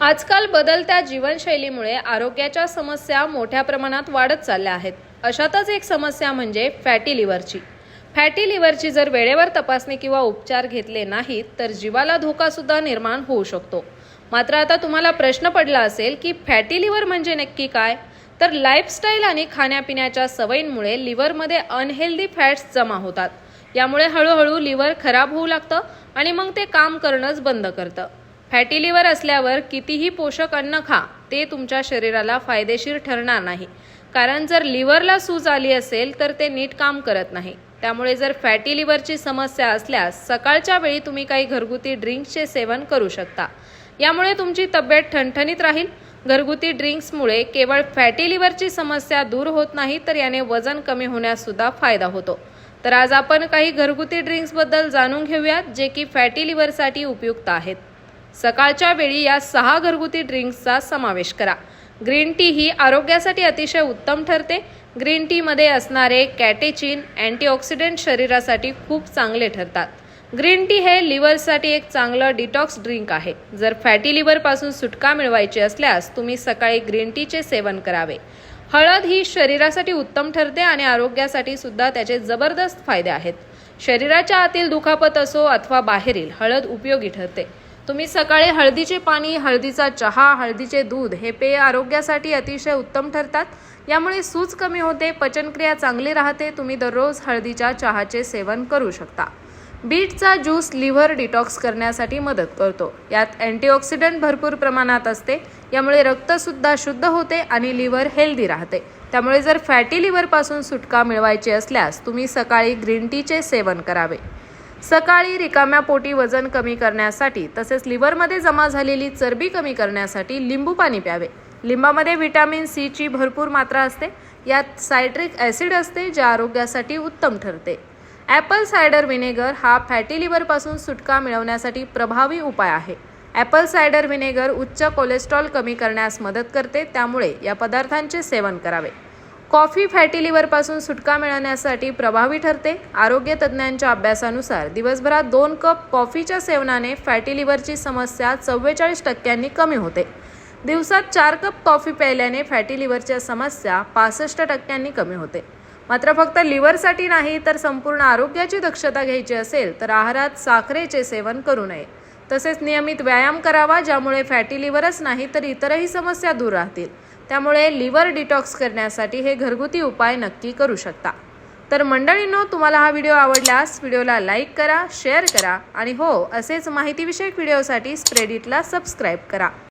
आजकाल बदलत्या जीवनशैलीमुळे आरोग्याच्या समस्या मोठ्या प्रमाणात वाढत चालल्या आहेत. अशातच एक समस्या म्हणजे फॅटी लिव्हरची. फॅटी लिव्हरची जर वेळेवर तपासणी किंवा उपचार घेतले नाहीत तर जीवाला धोकासुद्धा निर्माण होऊ शकतो. मात्र आता तुम्हाला प्रश्न पडला असेल की फॅटी लिव्हर म्हणजे नक्की काय? तर लाईफस्टाईल आणि खाण्यापिण्याच्या सवयींमुळे लिव्हरमध्ये अनहेल्दी फॅट्स जमा होतात. यामुळे हळूहळू लिव्हर खराब होऊ लागतं आणि मग ते काम करणंच बंद करतं. फॅटी लिव्हर असल्यावर कितीही पोषक अन्न खा ते तुमच्या शरीराला फायदेशीर ठरणार नाही. कारण जर लिव्हरला सूज आली असेल तर ते नीट काम करत नाही. त्यामुळे जर फॅटी लिव्हरची समस्या असल्यास सकाळच्या वेळी तुम्ही काही घरगुती ड्रिंक्सचे सेवन करू शकता. यामुळे तुमची तब्येत ठणठणीत राहील. घरगुती ड्रिंक्समुळे केवळ फॅटी लिव्हरची समस्या दूर होत नाही तर याने वजन कमी होण्याससुद्धा फायदा होतो. तर आज आपण काही घरगुती ड्रिंक्सबद्दल जाणून घेऊयात जे की फॅटी लिव्हरसाठी उपयुक्त आहेत. सकाळच्या वेळी या सहा घरगुती ड्रिंक्सचा समावेश करा. ग्रीन टी ही आरोग्यासाठी अतिशय उत्तम ठरते. ग्रीन टीमध्ये असणारे कॅटेचिन अँटीऑक्सिडंट शरीरासाठी खूप चांगले ठरतात. ग्रीन टी हे लिव्हरसाठी एक चांगलं डिटॉक्स ड्रिंक आहे. जर फॅटी लिव्हरपासून सुटका मिळवायची असल्यास तुम्ही सकाळी ग्रीन टीचे सेवन करावे. हळद ही शरीरासाठी उत्तम ठरते आणि आरोग्यासाठी सुद्धा त्याचे जबरदस्त फायदे आहेत. शरीराच्या आतील दुखापत असो अथवा बाहेरील हळद उपयोगी ठरते. तुम्ही सकाळी हळदीचे पाणी हळदीचा चहा हळदीचे दूध हे पेय आरोग्यासाठी अतिशय उत्तम ठरतात. यामुळे सूज कमी होते पचनक्रिया चांगली राहते तुम्ही दररोज हळदीच्या चहाचे सेवन करू शकता. बीटचा ज्यूस लिव्हर डिटॉक्स करण्यासाठी मदत करतो. यात अँटीऑक्सिडंट भरपूर प्रमाणात असते यामुळे रक्तसुद्धा शुद्ध होते आणि लिव्हर हेल्दी राहते. त्यामुळे जर फॅटी लिव्हरपासून सुटका मिळवायची असल्यास तुम्ही सकाळी ग्रीन टीचे सेवन करावे. सकाळी रिकाम्या पोटी वजन कमी करण्यासाठी तसेच लिव्हरमध्ये जमा झालेली चरबी कमी करण्यासाठी लिंबू पाणी प्यावे. लिंबामध्ये व्हिटॅमिन सीची भरपूर मात्रा असते. यात सायट्रिक ॲसिड असते जे आरोग्यासाठी उत्तम ठरते. ॲपल सायडर व्हिनेगर हा फॅटी लिव्हरपासून सुटका मिळवण्यासाठी प्रभावी उपाय आहे. ॲपल सायडर व्हिनेगर उच्च कोलेस्ट्रॉल कमी करण्यास मदत करते त्यामुळे या पदार्थांचे सेवन करावे. कॉफी फॅटी लिव्हरपासून सुटका मिळवण्यासाठी प्रभावी ठरते. आरोग्य तज्ज्ञांच्या अभ्यासानुसार दिवसभरात दोन कप कॉफीच्या सेवनाने फॅटी लिव्हरची समस्या चव्वेचाळीस टक्क्यांनी कमी होते. दिवसात चार कप कॉफी प्यायल्याने फॅटी लिव्हरच्या समस्या पासष्ट टक्क्यांनी कमी होते. मात्र फक्त लिव्हरसाठी नाही तर संपूर्ण आरोग्याची दक्षता घ्यायची असेल तर आहारात साखरेचे सेवन करू नये. तसेच नियमित व्यायाम करावा ज्यामुळे फॅटी लिव्हरच नाही तर इतरही समस्या दूर राहतील. त्यामुळे लिव्हर डिटॉक्स करण्यासाठी हे घरगुती उपाय नक्की करू शकता. तर मंडळींनो तुम्हाला हा व्हिडिओ आवडल्यास व्हिडिओला लाईक करा शेअर करा आणि हो असेच माहितीविषयक व्हिडिओसाठी स्प्रेडिटला सबस्क्राईब करा.